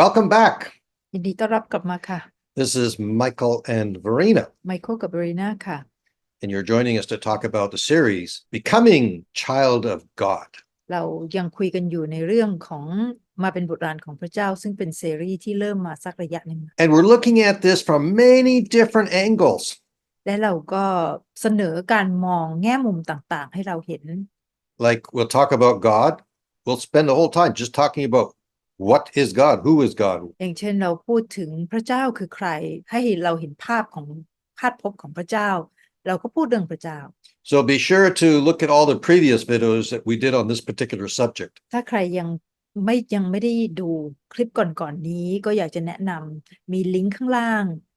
welcome back. ยินดีต้อนรับกลับมาค่ะ This is Michael and Verena, ไมเคิลกับบรีนาค่ะ and you're joining us to talk about the series Becoming Child of God. เรายังคุยกันอยู่ในเรื่องของมาเป็นบุตรหลานของพระเจ้า ซึ่งเป็นซีรีส์ที่เริ่มมาสักระยะหนึ่ง And we're looking at this from many different angles. และเราก็เสนอการมองแง่มุมต่างๆ ให้เราเห็น Like we'll talk about God, we'll spend the whole time just talking about what is God, who is God. อย่างเช่นเราพูดถึงพระเจ้าคือใคร ให้เราเห็นภาพของภาพพบของพระเจ้า เราก็พูดเรื่องพระเจ้า So be sure to look at all the previous videos that we did on this particular subject. ถ้าใครยังไม่ยังไม่ได้ดูคลิปก่อนๆนี้ก็อยากจะแนะนำมีลิงก์ข้างล่างอ่า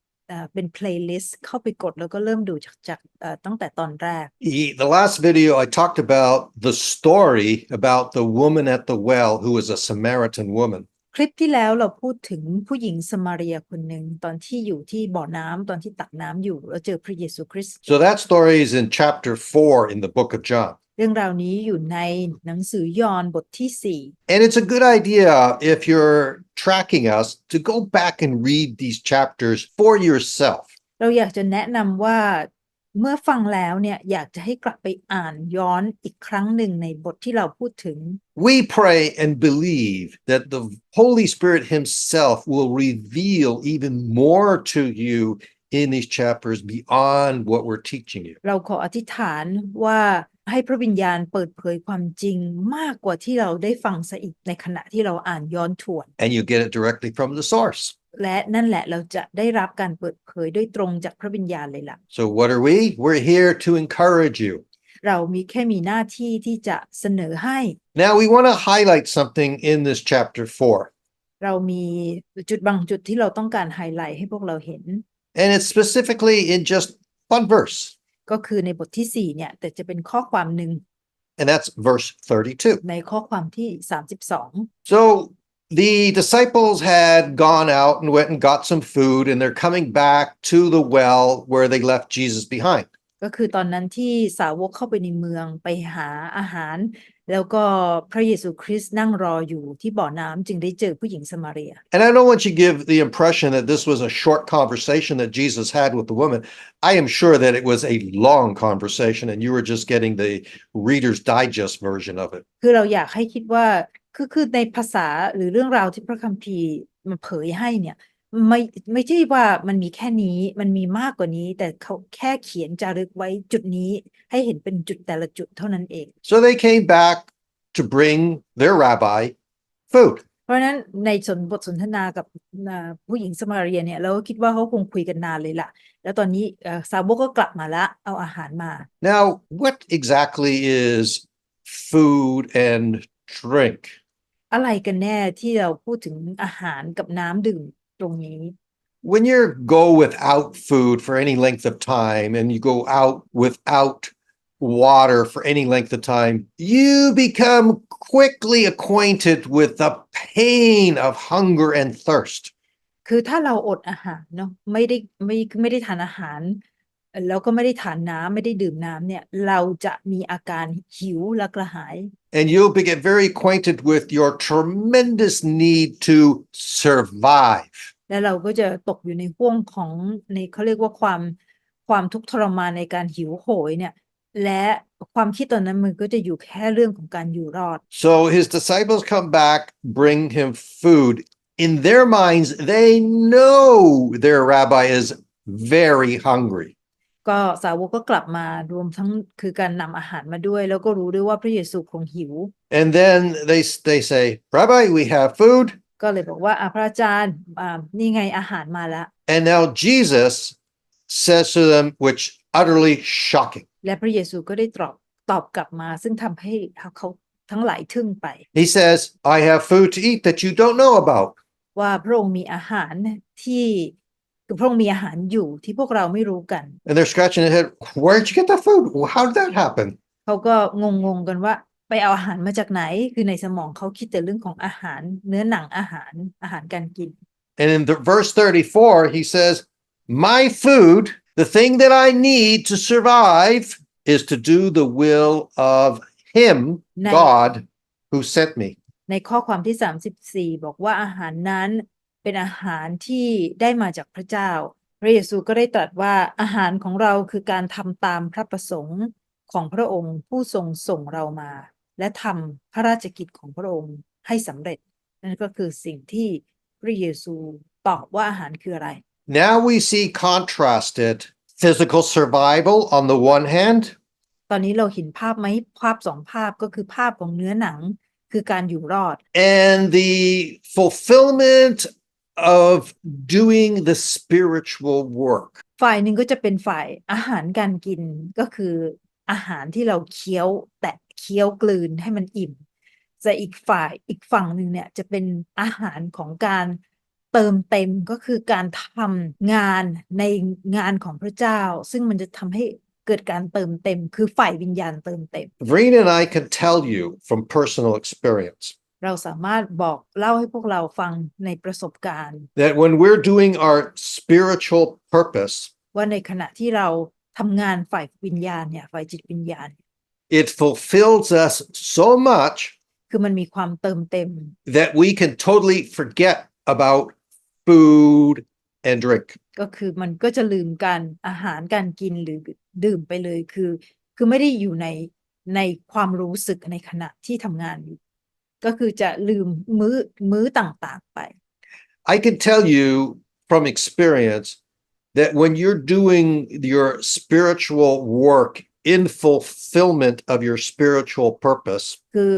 เป็น playlist เข้าไปกดแล้วก็เริ่มดูจากจากเอ่อตั้งแต่ตอนแรก E- The last video, I talked about the story about the woman at the well who was a Samaritan woman. คลิปที่แล้วเราพูดถึงผู้หญิงสมาเรียคนหนึ่งตอนที่อยู่ที่บ่อน้ำตอนที่ตักน้ำอยู่แล้วเจอพระเยซูคริสต์ So that story is in chapter four in the book of John. เรื่องราวนี้อยู่ในหนังสือยอห์นบทที่สี่ And it's a good idea if you're tracking us to go back and read these chapters for yourself. เราอยากจะแนะนำว่าเมื่อฟังแล้วเนี่ยอยากจะให้กลับไปอ่านย้อนอีกครั้งหนึ่งในบทที่เราพูดถึง We pray and believe that the Holy Spirit Himself will reveal even more to you in these chapters beyond what we're teaching you. เราขออธิษฐานว่า ให้พระวิญญาณเปิดเผยความจริงมากกว่าที่เราได้ฟังซะอีกในขณะที่เราอ่านย้อนทวน And you get it directly from the source. และนั่นแหละเราจะได้รับการเปิดเผยโดยตรงจากพระวิญญาณเลยล่ะ So, what are we? We're here to encourage you. เรามีแค่มีหน้าที่ที่จะเสนอให้ Now, we want to highlight something in this chapter four, เรามีจุดบางจุดที่เราต้องการไฮไลท์ให้พวกเราเห็น and it's specifically in just one verse, ก็คือในบทที่สี่เนี่ย แต่จะเป็นข้อความหนึ่ง and that's verse 32. ในข้อความที่32 So, the disciples had gone out and went and got some food, and they're coming back to the well where they left Jesus behind. ก็คือตอนนั้นที่สาวกเข้าไปในเมืองไปหาอาหาร แล้วก็พระเยซูคริสต์นั่งรออยู่ที่บ่อน้ำจึงได้เจอผู้หญิงสมาเรีย And I don't want you to give the impression that this was a short conversation that Jesus had with the woman. I am sure that it was a long conversation, and you were just getting the Reader's Digest version of it. คือเราอยากให้คิดว่าคือคือในภาษาหรือเรื่องราวที่พระคัมภีร์มาเผยให้เนี่ย ไม่ไม่ใช่ว่ามันมีแค่นี้มันมีมากกว่านี้ แต่เขาแค่เขียนจารึกไว้จุดนี้ ให้เห็นเป็นจุดแต่ละจุดเท่านั้นเอง So they came back to bring their rabbi food. เพราะฉะนั้นในสนบทสนทนากับอ่าผู้หญิงสมาเรียเนี่ยเราก็คิดว่าเขาคงคุยกันนานเลยล่ะ แล้วตอนนี้เอ่อสาวกก็กลับมาละเอาอาหารมา Now, what exactly is food and drink? อะไรกันแน่ที่เราพูดถึงอาหารกับน้ำดื่ม ตรงนี้ When you go without food for any length of time and you go out without water for any length of time, you become quickly acquainted with the pain of hunger and thirst. คือถ้าเราอดอาหารเนาะไม่ได้ไม่ไม่ได้ทานอาหารเอ่อ แล้วก็ไม่ได้ทานน้ำไม่ได้ดื่มน้ำเนี่ยเราจะมีอาการหิวและกระหาย And you'll be- get very acquainted with your tremendous need to survive. และเราก็จะตกอยู่ในห่วงของในเขาเรียกว่าความความทุกข์ทรมานในการหิวโหยเนี่ยและความคิดตอนนั้นมันก็จะอยู่แค่เรื่องของการอยู่รอด So his disciples come back, bring him food. In their minds, they know their rabbi is very hungry. ก็สาวกก็กลับมารวมทั้งคือการนำอาหารมาด้วย แล้วก็รู้ด้วยว่าพระเยซูคงหิว And then they, they say, Rabbi, we have food. ก็เลยบอกว่าอะพระอาจารย์อ่านี่ไงอาหารมาแล้ว And now Jesus says to them, which utterly shocking. และพระเยซูก็ได้ตอบตอบกลับมา ซึ่งทำให้เขาทั้งหลายทึ่งไป He says, I have food to eat that you don't know about. ว่าพระองค์มีอาหารที่ คือพระองค์มีอาหารอยู่ที่พวกเราไม่รู้กัน And they're scratching their head. Where'd you get the food? How did that happen? เขาก็งงๆกันว่า ไปเอาอาหารมาจากไหน คือในสมองเขาคิดแต่เรื่องของอาหาร เนื้อหนังอาหารอาหารการกิน And in the verse 34, he says, My food, the thing that I need to survive, is to do the will of Him, Nice. God, who sent me. ในข้อความที่ 34 บอกว่าอาหารนั้น เป็นอาหารที่ได้มาจากพระเจ้า พระเยซูก็ได้ตรัสว่าอาหารของเราคือการทำตามพระประสงค์ของพระองค์ผู้ทรงส่งเรามา และทำพระราชกิจของพระองค์ให้สำเร็จ นั่นก็คือสิ่งที่พระเยซูตอบว่าอาหารคืออะไร Now we see contrasted physical survival on the one hand ตอนนี้เราเห็นภาพไหมภาพสองภาพก็คือภาพของเนื้อหนังคือการอยู่รอด and the fulfillment of doing the spiritual work. ฝ่ายหนึ่งก็จะเป็นฝ่ายอาหารการกินก็คืออาหารที่เราเคี้ยวแตะเคี้ยวกลืนให้มันอิ่มแต่อีกฝ่ายอีกฝั่งหนึ่งเนี่ยจะเป็นอาหารของการเติมเต็มก็คือการทำงานในงานของพระเจ้า ซึ่งมันจะทำให้เกิดการเติมเต็ม คือฝ่ายวิญญาณเติมเต็ม Verena and I can tell you from personal experience เราสามารถบอกเล่าให้พวกเราฟังในประสบการณ์ that when we're doing our spiritual purpose, ว่าในขณะที่เราทำงานฝ่ายวิญญาณเนี่ยฝ่ายจิตวิญญาณ it fulfills us so much คือมันมีความเติมเต็ม that we can totally forget about food and drink. ก็คือมันก็จะลืมการอาหารการกินหรือดื่มไปเลยคือ คือไม่ได้อยู่ในในความรู้สึกในขณะที่ทำงานอยู่ ก็คือจะลืมมื้อมื้อต่างๆไป I can tell you from experience that when you're doing your spiritual work in fulfillment of your spiritual purpose, คือ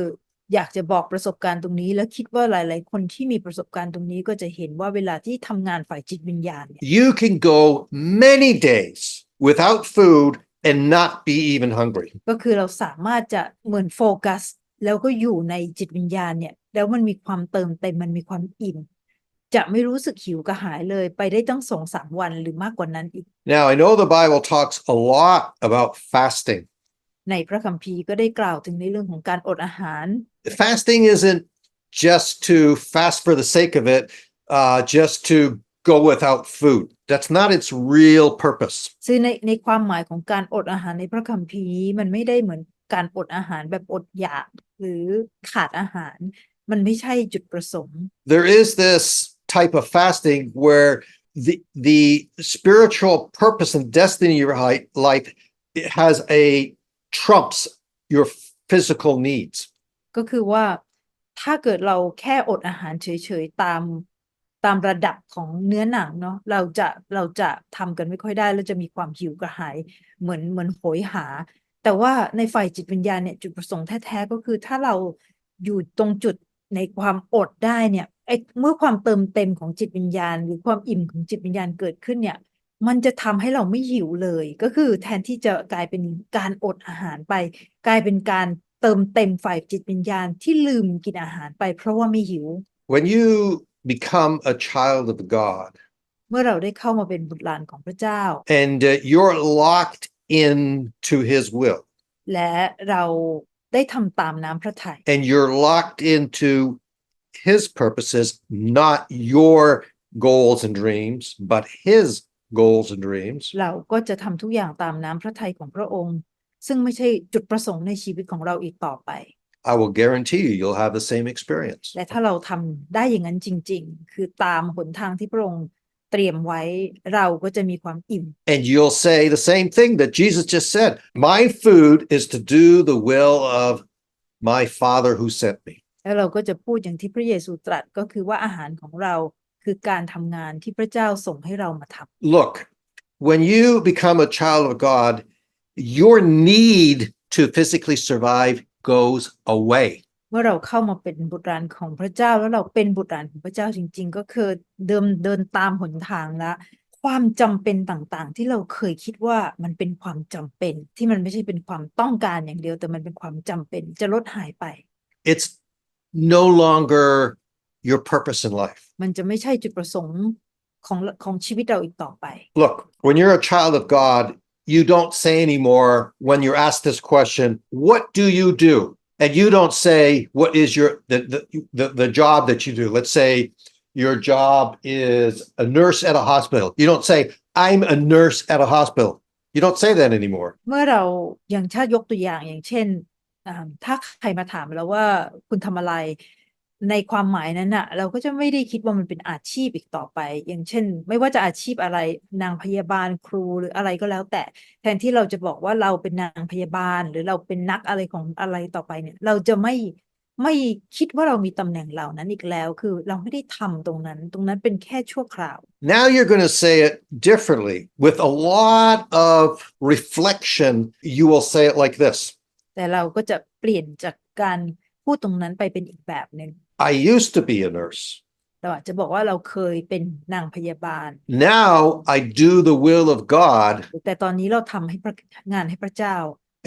อยากจะบอกประสบการณ์ตรงนี้ แล้วคิดว่าหลาย ๆ คนที่มีประสบการณ์ตรงนี้ก็จะเห็นว่าเวลาที่ทำงานฝ่ายจิตวิญญาณเนี่ย you can go many days without food and not be even hungry. ก็คือเราสามารถจะเหมือนโฟกัส แล้วก็อยู่ในจิตวิญญาณเนี่ย แล้วมันมีความเติมเต็มมันมีความอิ่ม จะไม่รู้สึกหิวกระหายเลยไปได้ตั้งสองสามวันหรือมากกว่านั้นอีก Now, I know the Bible talks a lot about fasting. ในพระคัมภีร์ก็ได้กล่าวถึงในเรื่องของการอดอาหาร Fasting isn't just to fast for the sake of it, uh, just to go without food. That's not its real purpose. ซึ่งในในความหมายของการอดอาหารในพระคัมภีร์มันไม่ได้เหมือน การอดอาหารแบบอดอยากหรือขาดอาหาร มันไม่ใช่จุดประสงค์ There is this type of fasting where the the spiritual purpose and destiny of your hi- life it has a trumps your physical needs. ก็คือว่าถ้าเกิดเราแค่อดอาหารเฉยๆตามตามระดับของเนื้อหนังเนาะเราจะเราจะทำกันไม่ค่อยได้แล้วจะมีความหิวกระหายเหมือนเหมือนโหยหา แต่ว่าในฝ่ายจิตวิญญาณเนี่ยจุดประสงค์แท้ๆก็คือถ้าเราอยู่ตรงจุดในความอดได้เนี่ยไอ้เมื่อความเติมเต็มของจิตวิญญาณ หรือความอิ่มของจิตวิญญาณเกิดขึ้นเนี่ย มันจะทำให้เราไม่หิวเลย ก็คือแทนที่จะกลายเป็นการอดอาหารไป กลายเป็นการเติมเต็มฝ่ายจิตวิญญาณที่ลืมกินอาหารไป เพราะว่าไม่หิว When you become a child of God เมื่อเราได้เข้ามาเป็นบุตรหลานของพระเจ้า and uh, you're locked into his will และเราได้ทำตามน้ำพระทัย and you're locked into his purposes, not your goals and dreams, but his goals and dreams, เราก็จะทำทุกอย่างตามน้ำพระทัยของพระองค์ ซึ่งไม่ใช่จุดประสงค์ในชีวิตของเราอีกต่อไป I will guarantee you you'll have the same experience. และถ้าเราทำได้อย่างนั้นจริง ๆ คือตามหนทางที่พระองค์ เตรียมไว้เราก็จะมีความอิ่ม And you'll say the same thing that Jesus just said My food is to do the will of my Father who sent me. แล้วเราก็จะพูดอย่างที่พระเยซูตรัสก็คือว่าอาหารของเราคือการทำงานที่พระเจ้าส่งให้เรามาทำ Look, when you become a child of God, your need to physically survive goes away. เมื่อเราเข้ามาเป็นบุตรหลานของพระเจ้า แล้วเราเป็นบุตรหลานของพระเจ้าจริง ๆ ก็คือเดิมเดินตามหนทางละความจำเป็นต่างๆ ที่เราเคยคิดว่ามันเป็นความจำเป็น ที่มันไม่ใช่เป็นความต้องการอย่างเดียว แต่มันเป็นความจำเป็นจะลดหายไป It's no longer your purpose in life. มันจะไม่ใช่จุดประสงค์ของของชีวิตเราอีกต่อไป Look, when you're a child of God, you don't say anymore when you're asked this question, what do you do? And you don't say, what is your the, the, the, the job that you do? Let's say your job is a nurse at a hospital. You don't say, I'm a nurse at a hospital. You don't say that anymore. เมื่อเราอย่างถ้ายกตัวอย่างอย่างเช่นอ่าถ้าใครมาถามเราว่าคุณทำอะไร ในความหมายนั้นน่ะ เราก็จะไม่ได้คิดว่ามันเป็นอาชีพอีกต่อไป อย่างเช่น ไม่ว่าจะอาชีพอะไรนางพยาบาลครูหรืออะไรก็แล้ว แต่แทนที่เราจะบอกว่าเราเป็นนางพยาบาล หรือเราเป็นนักอะไรของอะไรต่อไปเนี่ย เราจะไม่ไม่คิดว่าเรามีตำแหน่งเหล่านั้นอีกแล้ว คือเราไม่ได้ทำตรงนั้น ตรงนั้นเป็นแค่ชั่วคราว Now you're going to say it differently. With a lot of reflection, you will say it like this แต่เราก็จะเปลี่ยนจากการพูดตรงนั้นไปเป็นอีกแบบหนึ่ง I used to be a nurse. เราอาจจะบอกว่าเราเคยเป็นนางพยาบาล Now I do the will of God แต่ตอนนี้เราทำให้พระงานให้พระเจ้า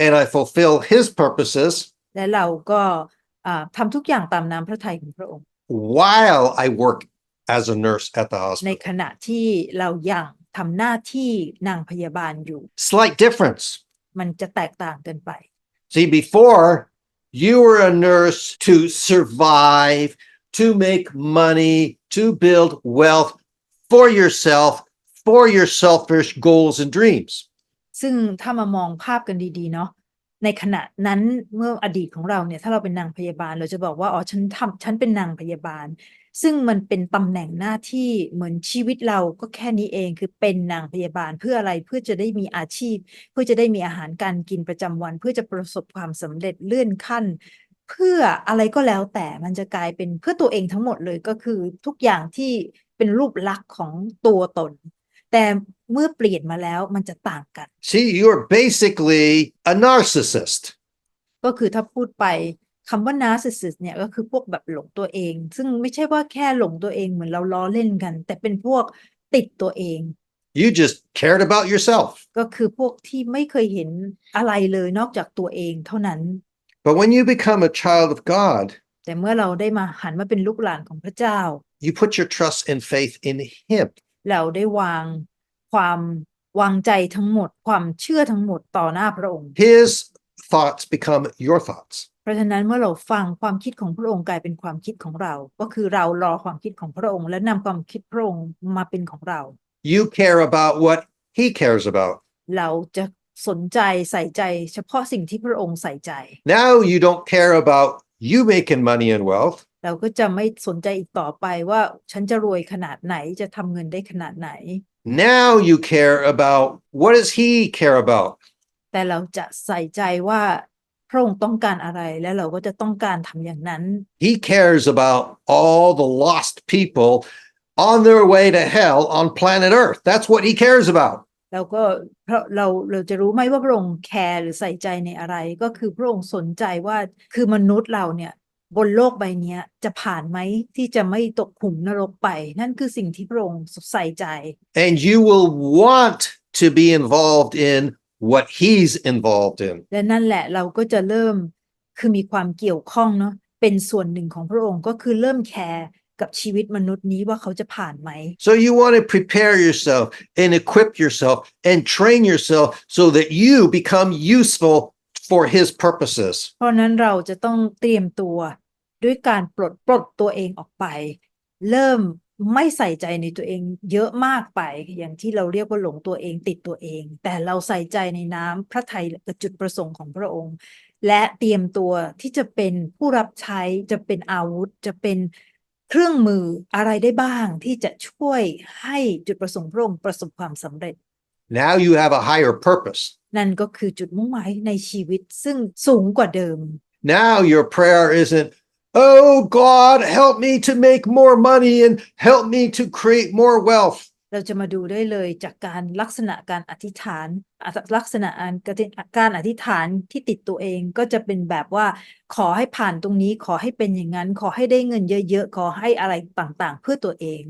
and I fulfill his purposes และเราก็อ่าทำทุกอย่างตามน้ำพระทัยของพระองค์ while I work as a nurse at the ใน hospital. ขณะที่เรายังทำหน้าที่นางพยาบาลอยู่ Slight difference. มันจะแตกต่างกันไป See, before you were a nurse to survive, to make money, to build wealth for yourself, for your selfish goals and dreams. ซึ่งถ้ามามองภาพกันดีๆเนาะในขณะนั้นเมื่ออดีตของเราเนี่ยถ้าเราเป็นนางพยาบาล เราจะบอกว่าอ๋อฉันทำฉันเป็นนางพยาบาล ซึ่งมันเป็นตำแหน่งหน้าที่เหมือนชีวิตเราก็แค่นี้เอง คือเป็นนางพยาบาลเพื่ออะไรเพื่อจะได้มีอาชีพ เพื่อจะได้มีอาหารการกินประจำวัน เพื่อจะประสบความสำเร็จเลื่อนขั้น เพื่ออะไรก็แล้วแต่มันจะกลายเป็นเพื่อตัวเองทั้งหมดเลยก็คือทุกอย่างที่เป็นรูปลักษณ์ของตัวตน แต่เมื่อเปลี่ยนมาแล้วมันจะต่างกัน See, you're basically a narcissist. ก็คือถ้าพูดไป คำว่า narcissist เนี่ยก็คือพวกแบบหลงตัวเอง ซึ่งไม่ใช่ว่าแค่หลงตัวเองเหมือนเราล้อเล่นกัน แต่เป็นพวกติดตัวเอง You just cared about yourself. ก็คือพวกที่ไม่เคยเห็นอะไรเลยนอกจากตัวเองเท่านั้น But when you become a child of God, แต่เมื่อเราได้มาหันมาเป็นลูกหลานของพระเจ้า you put your trust and faith in Him. เราได้วางความวางใจทั้งหมด ความเชื่อทั้งหมดต่อหน้าพระองค์ His thoughts become your thoughts. เพราะฉะนั้นเมื่อเราฟังความคิดของพระองค์กลายเป็นความคิดของเรา ก็คือเรารอความคิดของพระองค์ และนำความคิดพระองค์มาเป็นของเรา You care about what He cares about. เราจะสนใจใส่ใจเฉพาะสิ่งที่พระองค์ใส่ใจ Now you don't care about you making money and wealth. เราก็จะไม่สนใจอีกต่อไปว่าฉันจะรวยขนาดไหนจะทำเงินได้ขนาดไหน Now you care about what does He care about? แต่เราจะใส่ใจว่า พระองค์ต้องการอะไรและเราก็จะต้องการทำอย่างนั้น He cares about all the lost people on their way to hell on planet Earth. That's what He cares about. เราก็เพราะเราเราจะรู้ไหมว่าพระองค์แคร์หรือใส่ใจในอะไร ก็คือพระองค์สนใจว่าคือมนุษย์เราเนี่ยบนโลกใบเนี้ยจะผ่านไหมที่จะไม่ตกขุมนรกไป นั่นคือสิ่งที่พระองค์ใส่ใจ And you will want to be involved in what He's involved in. และนั่นแหละเราก็จะเริ่มคือมีความเกี่ยวข้องเนาะเป็นส่วนหนึ่งของพระองค์ก็คือเริ่มแคร์กับชีวิตมนุษย์นี้ว่าเขาจะผ่านไหม So you want to prepare yourself and equip yourself and train yourself so that you become useful for His purposes. เพราะนั้นเราจะต้องเตรียมตัวด้วยการปลดปลดตัวเองออกไป เริ่ม ไม่ใส่ใจในตัวเองเยอะมากไป อย่างที่เราเรียกว่าหลงตัวเองติดตัวเอง แต่เราใส่ใจในน้ำพระทัยกับจุดประสงค์ของพระองค์ และเตรียมตัวที่จะเป็นผู้รับใช้จะเป็นอาวุธจะเป็นเครื่องมืออะไรได้บ้างที่จะช่วยให้จุดประสงค์พระองค์ประสบความสำเร็จ Now you have a higher purpose. นั่นก็คือจุดมุ่งหมายในชีวิตซึ่งสูงกว่าเดิม Now your prayer isn't, oh God, help me to make more money and help me to create more wealth. เราจะมาดูได้เลยจากการลักษณะการอธิษฐานอะลักษณะการการอธิษฐานที่ติดตัวเองก็จะเป็นแบบว่า ขอให้ผ่านตรงนี้ขอให้เป็นอย่างนั้น ขอให้ได้เงินเยอะๆ ขอให้อะไรต่างๆ เพื่อตัวเอง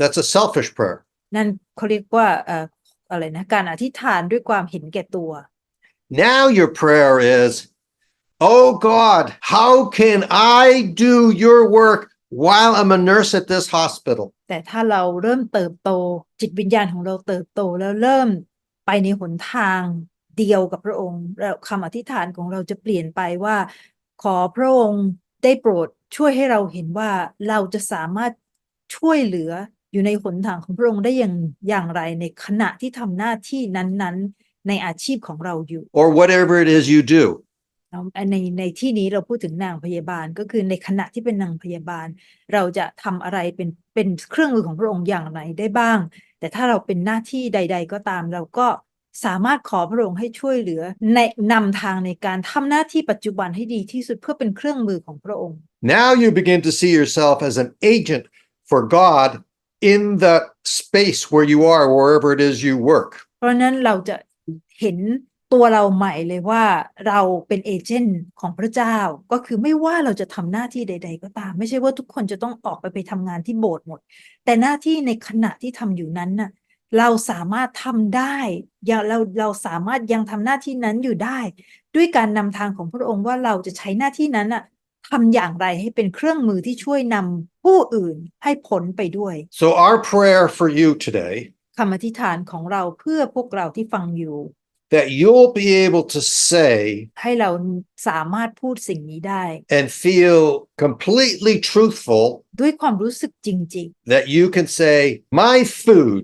That's a selfish prayer. นั่นเขาเรียกว่าเอ่ออะไรนะการอธิษฐานด้วยความเห็นแก่ตัว Now your prayer is, oh God, how can I do your work while I'm a nurse at this hospital? แต่ถ้าเราเริ่มเติบโต จิตวิญญาณของเราเติบโตแล้วเริ่มไปในหนทางเดียวกับพระองค์แล้วคำอธิษฐานของเราจะเปลี่ยนไปว่า ขอพระองค์ได้โปรดช่วยให้เราเห็นว่าเราจะสามารถช่วยเหลืออยู่ในหนทางของพระองค์ได้อย่างอย่างไรในขณะที่ทำหน้าที่นั้นๆ ในอาชีพของเราอยู่ Or whatever it is you do. เนาะในในที่นี้เราพูดถึงนางพยาบาลก็คือในขณะที่เป็นนางพยาบาล เราจะทำอะไรเป็นเป็นเครื่องมือของพระองค์อย่างไรได้บ้าง แต่ถ้าเราเป็นหน้าที่ใด ๆ ก็ตาม เราก็สามารถขอพระองค์ให้ช่วยเหลือในนำทางในการทำหน้าที่ปัจจุบันให้ดีที่สุดเพื่อเป็นเครื่องมือของพระองค์ Now you begin to see yourself as an agent for God in the space where you are, wherever it is you work. เพราะฉะนั้นเราจะเห็น ตัวเราใหม่เลยว่าเราเป็นเอเจนต์ของพระเจ้า ก็คือไม่ว่าเราจะทำหน้าที่ใด ๆ ก็ตาม ไม่ใช่ว่าทุกคนจะต้องออกไปไปทำงานที่โบสถ์หมด แต่หน้าที่ในขณะที่ทำอยู่นั้นน่ะเราสามารถทำได้อย่าเราเราสามารถยังทำหน้าที่นั้นอยู่ได้ ด้วยการนำทางของพระองค์ว่าเราจะใช้หน้าที่นั้นน่ะทำอย่างไรให้เป็นเครื่องมือที่ช่วยนำผู้อื่นให้พ้นไปด้วย So, our prayer for you today คำอธิษฐานของเราเพื่อพวกเราที่ฟังอยู่ that you'll be able to say ให้เราสามารถพูดสิ่งนี้ได้ and feel completely truthful ด้วยความรู้สึกจริง that you can say, My food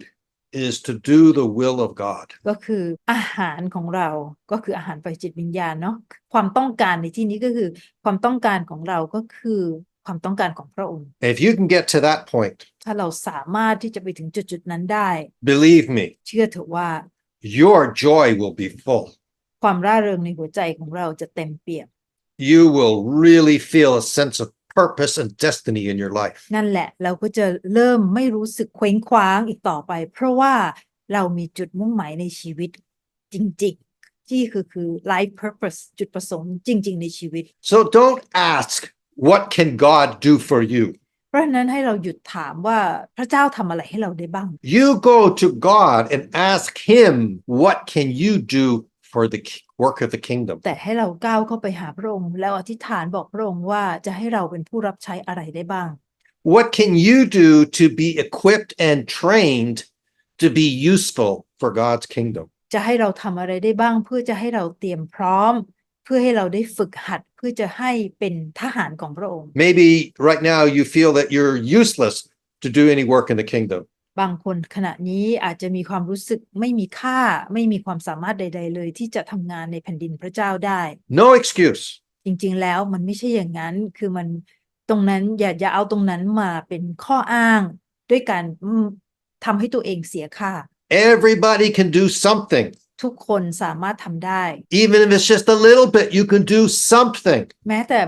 is to do the will of God. ๆก็คืออาหารของเราก็คืออาหารฝ่ายจิตวิญญาณเนาะความต้องการในที่นี้ก็คือ ความต้องการของเราก็คือความต้องการของพระองค์ And if you can get to that point, ถ้าเราสามารถที่จะไปถึงจุดๆนั้นได้ believe me, เชื่อเถอะว่า your joy will be full. ความร่าเริงในหัวใจของเราจะเต็มเปี่ยม You will really feel a sense of purpose and destiny in your life. นั่นแหละเราก็จะเริ่มไม่รู้สึกเคว้งคว้างอีกต่อไป เพราะว่าเรามีจุดมุ่งหมายในชีวิตจริงๆ ที่คือคือ life purpose จุดประสงค์จริง ๆ ในชีวิต So don't ask, What can God do for you? เพราะฉะนั้นให้เราหยุดถามว่าพระเจ้าทำอะไรให้เราได้บ้าง You go to God and ask Him, What can you do for the ki- work of the kingdom? แต่ให้เราก้าวเข้าไปหาพระองค์แล้วอธิษฐานบอกพระองค์ว่าจะให้เราเป็นผู้รับใช้อะไรได้บ้าง What can you do to be equipped and trained to be useful for God's kingdom? จะให้เราทำอะไรได้บ้างเพื่อจะให้เราเตรียมพร้อม เพื่อให้เราได้ฝึกหัดเพื่อจะให้เป็นทหารของพระองค์ Maybe right now you feel that you're useless to do any work in the kingdom. บางคนขณะนี้อาจจะมีความรู้สึกไม่มีค่าไม่มีความสามารถใด ๆ เลยที่จะทำงานในแผ่นดินพระเจ้าได้ No excuse. จริงๆ แล้วมันไม่ใช่อย่างนั้น คือมันตรงนั้นอย่าอย่าเอาตรงนั้นมาเป็นข้ออ้าง ด้วยการอืมทำให้ตัวเองเสียค่า Everybody can do something. ทุกคนสามารถทำได้ Even if it's just a little bit, you can do something. แม้แต่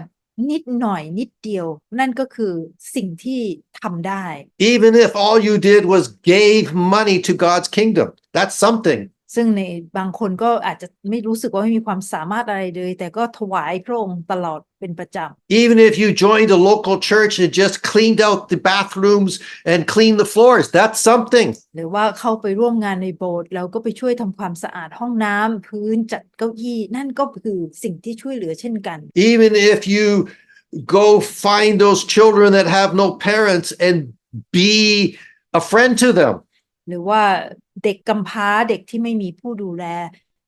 นิดหน่อยนิดเดียว นั่นก็คือสิ่งที่ทำได้ Even if all you did was gave money to God's kingdom, that's something. ซึ่งในบางคนก็อาจจะไม่รู้สึกว่าไม่มีความสามารถอะไรเลย แต่ก็ถวายพระองค์ตลอดเป็นประจ Even if you joined a local church and just cleaned out the bathrooms and cleaned the floors, that's something. ำหรือว่าเข้าไปร่วมงานในโบสถ์แล้วก็ไปช่วยทำความสะอาดห้องน้ำพื้นจัดเก้าอี้นั่นก็คือสิ่งที่ช่วยเหลือเช่นกัน Even if you go find those children that have no parents and be a friend to them. หรือว่าเด็กกำพร้าเด็กที่ไม่มีผู้ดูแล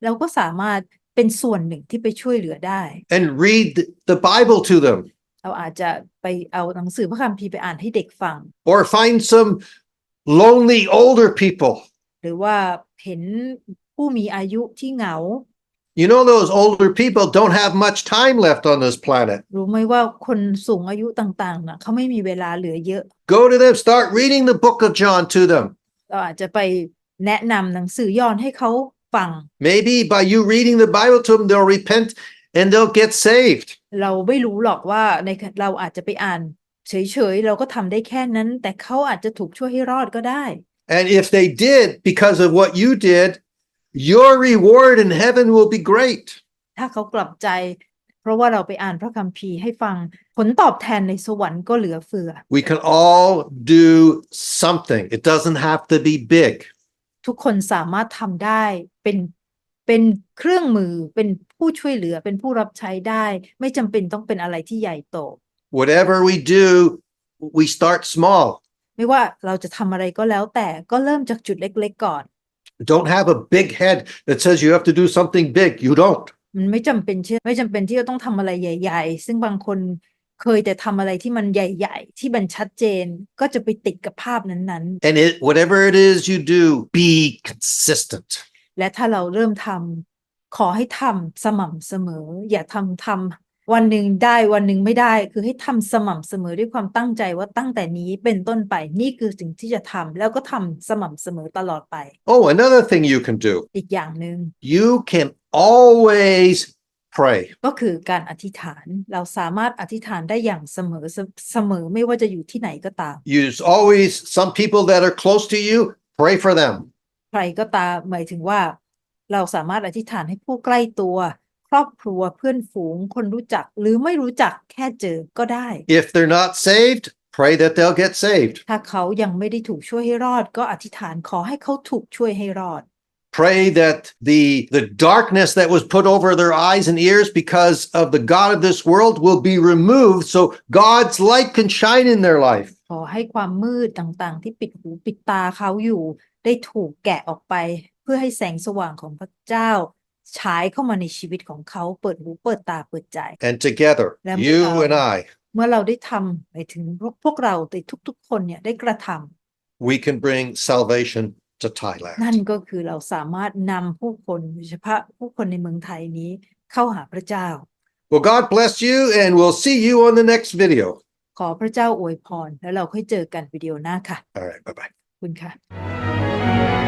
เราก็สามารถเป็นส่วนหนึ่งที่ไปช่วยเหลือได้ and read the Bible to them เราอาจจะไปเอาหนังสือพระคัมภีร์ไปอ่านให้เด็กฟัง or find some lonely older people. หรือว่าเห็นผู้มีอายุที่เหงา You know, those older people don't have much time left on this planet. รู้ไหมว่าคนสูงอายุต่างๆนะเขาไม่มีเวลาเหลือเยอะ Go to them, start reading the book of John to them. เราอาจจะไปแนะนำหนังสือยอห์นให้เขาฟัง Maybe by you reading the Bible to them, they'll repent and they'll get saved. เราไม่รู้หรอกว่าในเราอาจจะไปอ่านเฉยๆ เราก็ทำได้แค่นั้น แต่เขาอาจจะถูกช่วยให้รอดก็ได้ And if they did because of what you did, your reward in heaven will be great. ถ้าเขากลับใจ เพราะว่าเราไปอ่านพระคัมภีร์ให้ฟังผลตอบแทนในสวรรค์ก็เหลือเฟือ We can all do something. It doesn't have to be big. ทุกคนสามารถทำได้เป็นเป็นเครื่องมือเป็นผู้ช่วยเหลือเป็นผู้รับใช้ได้ ไม่จำเป็นต้องเป็นอะไรที่ใหญ่โต Whatever we do, we start small. ไม่ว่าเราจะทำอะไรก็แล้วแต่ก็เริ่มจากจุดเล็กๆก่อน Don't have a big head that says you have to do something big. You don't. มันไม่จำเป็นเช่ไม่จำเป็นที่จะต้องทำอะไรใหญ่ ๆ ซึ่งบางคนเคยแต่ทำอะไรที่มันใหญ่ๆ ที่มันชัดเจนก็จะไปติดกับภาพนั้น And it, whatever it is you do, be consistent. ๆและถ้าเราเริ่มทขอให้ทำสม่ำเสมอ อย่าทำทำวันหนึ่งได้วันหนึ่งไม่ได้ คือให้ทำสม่ำเสมอด้วยความตั้งใจว่าตั้งแต่นี้เป็นต้นไปนี่คือสิ่งที่จะทำแล้วก็ทำสม่ำเสมอตลอดไป Oh, another thing you can do. อีกอย่างหนึ่ง You can always pray. ก็คือการอธิษฐานเราสามารถอธิษฐานได้อย่างเสมอเสเสมอไม่ว่าจะอยู่ที่ไหนก็ตาม Use always some people that are close to you, pray for them. ใครก็ตามหมายถึงว่า เราสามารถอธิษฐานให้ผู้ใกล้ตัว ครอบครัวเพื่อนฝูงคนรู้จักหรือไม่รู้จักแค่เจอก็ได้ If they're not saved, pray that they'll get saved. ถ้าเขายังไม่ได้ถูกช่วยให้รอด ก็อธิษฐานขอให้เขาถูกช่วยให้รอด Pray that the the darkness that was put over their eyes and ears because of the god of this world will be removed so God's light can shine in their life. ขอให้ความมืดต่างๆ ที่ปิดหูปิดตาเขาอยู่ ได้ถูกแกะออกไป เพื่อให้แสงสว่างของพระเจ้า ฉายเข้ามาในชีวิตของเขาเปิดหูเปิดตาเปิดใจ And together, Lam you Pao. and I, เมื่อเราได้ทำไปถึงพวกพวกเราในทุกๆ คนเนี่ยได้กระทำ we can bring salvation to นั่น Thailand. ก็คือเราสามารถนำผู้คนโดยเฉพาะผู้คนในเมืองไทยนี้เข้าหาพระเจ้า Well, God bless you, and we'll see you on the next video. ขอพระเจ้าอวยพร แล้วเราค่อยเจอกันวิดีโอหน้าค่ะ All right, bye bye. ขอบคุณค่ะ